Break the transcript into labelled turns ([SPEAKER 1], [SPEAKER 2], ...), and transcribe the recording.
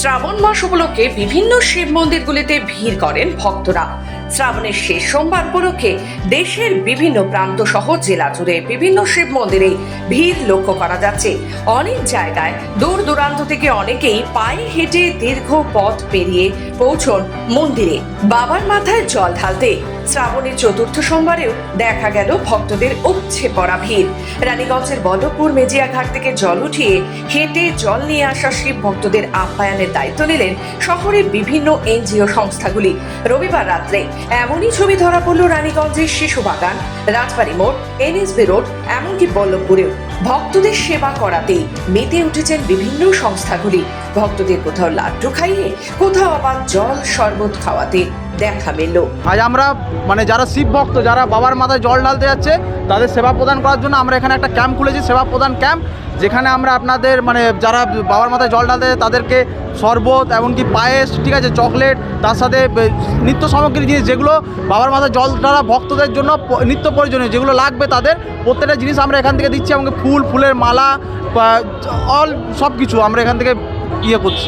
[SPEAKER 1] শ্রাবণ মাস উপলক্ষে বিভিন্ন শিব মন্দিরগুলিতে ভিড় করেন ভক্তরা। শ্রাবণের শেষ সোমবার উপলক্ষে দেশের বিভিন্ন প্রান্ত সহ জেলা জুড়ে বিভিন্ন শিব মন্দিরে ভিড় লক্ষ্য করা যাচ্ছে। অনেক জায়গায় দূর দূরান্ত থেকে অনেকেই পায়ে হেঁটে দীর্ঘ পথ পেরিয়ে পৌঁছন মন্দিরে। বাবার মাথায় জল ঢালতে শ্রাবণের চতুর্থ সোমবারেও দেখা গেল ভক্তদের উপছে পড়া ভিড়। রানীগঞ্জের বল্লভপুর মেজিয়াঘাট থেকে জল উঠিয়ে হেঁটে জল নিয়ে আসা শিব ভক্তদের আপ্যায়নের দায়িত্ব নিলেন শহরের বিভিন্ন এনজিও সংস্থাগুলি। রবিবার রাত্রে এমনই ছবি ধরা পড়ল রানীগঞ্জের শিশু বাগান। রাজবাড়ি মোড়, এনএসবি রোড, এমনকি বল্লভপুরেও। ভক্তদের সেবা করাতেই মেতে উঠেছেন বিভিন্ন সংস্থাগুলি। ভক্তদের কোথাও লাড্ডু খাইয়ে, কোথাও আবার জল শরবত খাওয়াতে দেখা মেলো
[SPEAKER 2] আজ আমরা মানে যারা শিব ভক্ত, যারা বাবার মাথায় জল ঢালতে যাচ্ছে, তাদের সেবা প্রদান করার জন্য আমরা এখানে একটা ক্যাম্প খুলেছি, সেবা প্রদান ক্যাম্প। যেখানে আমরা আপনাদের মানে যারা বাবার মাথায় জল ঢালতে তাদেরকে শরবত, এমনকি পায়েস, ঠিক আছে, চকলেট, তার সাথে নিত্য সামগ্রী জিনিস যেগুলো বাবার মাথায় জল ঢালা ভক্তদের জন্য নিত্য প্রয়োজনীয়, যেগুলো লাগবে তাদের, প্রত্যেকটা জিনিস আমরা এখান থেকে দিচ্ছি এবং ফুল, ফুলের মালা অল সব কিছু আমরা এখান থেকে ইয়ে করছি।